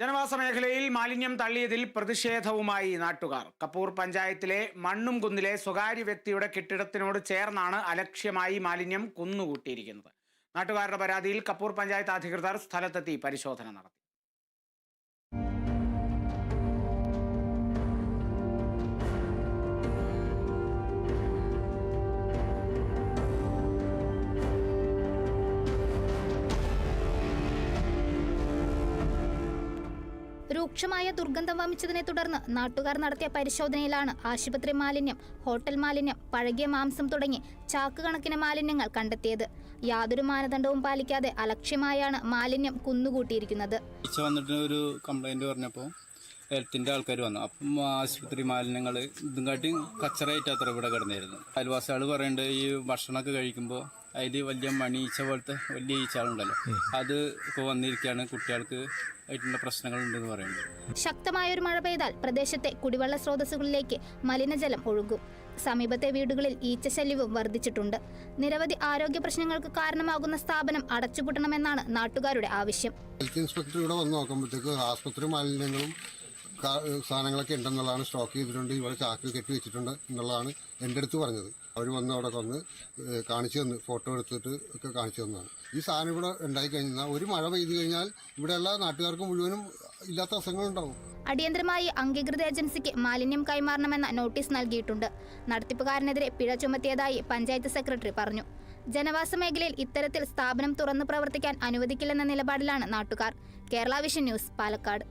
ജനവാസ മേഖലയിൽ മാലിന്യം തള്ളിയതിൽ പ്രതിഷേധവുമായി നാട്ടുകാർ. കപ്പൂർ പഞ്ചായത്തിലെ മണ്ണും കുന്നിലെ സ്വകാര്യ വ്യക്തിയുടെ കെട്ടിടത്തിനോട് ചേർന്നാണ് അലക്ഷ്യമായി മാലിന്യം കുന്നുകൂട്ടിയിരിക്കുന്നത്. നാട്ടുകാരുടെ പരാതിയിൽ കപ്പൂർ പഞ്ചായത്ത് അധികൃതർ സ്ഥലത്തെത്തി പരിശോധന നടത്തി. രൂക്ഷമായ ദുർഗന്ധം വമിച്ചതിനെ തുടർന്ന് നാട്ടുകാർ നടത്തിയ പരിശോധനയിലാണ് ആശുപത്രി മാലിന്യം ഹോട്ടൽ മാലിന്യം പഴകിയ മാംസം തുടങ്ങി ചാക്കുകണക്കിന് മാലിന്യങ്ങൾ കണ്ടെത്തിയത്. യാതൊരു മാനദണ്ഡവും പാലിക്കാതെ അലക്ഷ്യമായാണ് മാലിന്യം കുന്നുകൂട്ടിയിരിക്കുന്നത്. ഒരു കംപ്ലൈന്റ് ഹെൽത്തിന്റെ ആൾക്കാർ വന്നു. അപ്പം ആശുപത്രി മാലിന്യങ്ങൾ ഇതും കാട്ടി കച്ചറായിട്ട് അത്ര ഇവിടെ കിടന്നിരുന്നു. അയൽവാസികൾ പറയുന്നുണ്ട് ഈ ഭക്ഷണമൊക്കെ കഴിക്കുമ്പോൾ അതിൽ വലിയ മണി ഈച്ച പോലത്തെ വലിയ ഈച്ചകളുണ്ടല്ലോ. അത് ഇപ്പോൾ വന്നിരിക്കുകയാണ് കുട്ടികൾക്ക് ആയിട്ടുള്ള പ്രശ്നങ്ങളുണ്ടെന്ന് പറയുന്നുണ്ട് ശക്തമായ ഒരു മഴ പെയ്താൽ പ്രദേശത്തെ കുടിവെള്ള സ്രോതസ്സുകളിലേക്ക് മലിനജലം ഒഴുകും. സമീപത്തെ വീടുകളിൽ ഈച്ച ഈച്ചശല്യവും വർദ്ധിച്ചിട്ടുണ്ട്. നിരവധി ആരോഗ്യ പ്രശ്നങ്ങൾക്ക് കാരണമാകുന്ന സ്ഥാപനം അടച്ചുപൂട്ടണമെന്നാണ് നാട്ടുകാരുടെ ആവശ്യം. ഹെൽത്ത് ഇൻസ്പെക്ടർ ഇവിടെ വന്ന് നോക്കുമ്പോഴത്തേക്ക് ആസ്പത്രി മാലിന്യങ്ങളും സാധനങ്ങളൊക്കെ ഉണ്ടെന്നുള്ളതാണ് സ്റ്റോക്ക് ചെയ്തിട്ടുണ്ട്. ഇവിടെ ചാക്കിൽ കെട്ടി വെച്ചിട്ടുണ്ട് എന്നുള്ളതാണ് എന്റെ അടുത്ത് പറഞ്ഞത്. അവർ വന്ന് അവിടെ വന്ന് കാണിച്ചു തന്നു ഫോട്ടോ എടുത്തിട്ട് ഒക്കെ കാണിച്ചു തന്നതാണ്. ഈ സാധനം ഇവിടെ ഉണ്ടായി കഴിഞ്ഞാൽ ഒരു മഴ പെയ്തു കഴിഞ്ഞാൽ ഇവിടെയുള്ള നാട്ടുകാർക്കും മുഴുവനും ഇല്ലാത്ത അസുഖങ്ങളുണ്ടാവും അടിയന്തരമായി അംഗീകൃത ഏജൻസിക്ക് മാലിന്യം കൈമാറണമെന്ന നോട്ടീസ് നൽകിയിട്ടുണ്ട്. നടത്തിപ്പുകാരനെതിരെ പിഴ ചുമത്തിയതായി പഞ്ചായത്ത് സെക്രട്ടറി പറഞ്ഞു. ജനവാസ മേഖലയിൽ ഇത്തരത്തിൽ സ്ഥാപനം തുറന്നു പ്രവർത്തിക്കാൻ അനുവദിക്കില്ലെന്ന നിലപാടിലാണ് നാട്ടുകാർ. Kerala vision news Palakkad.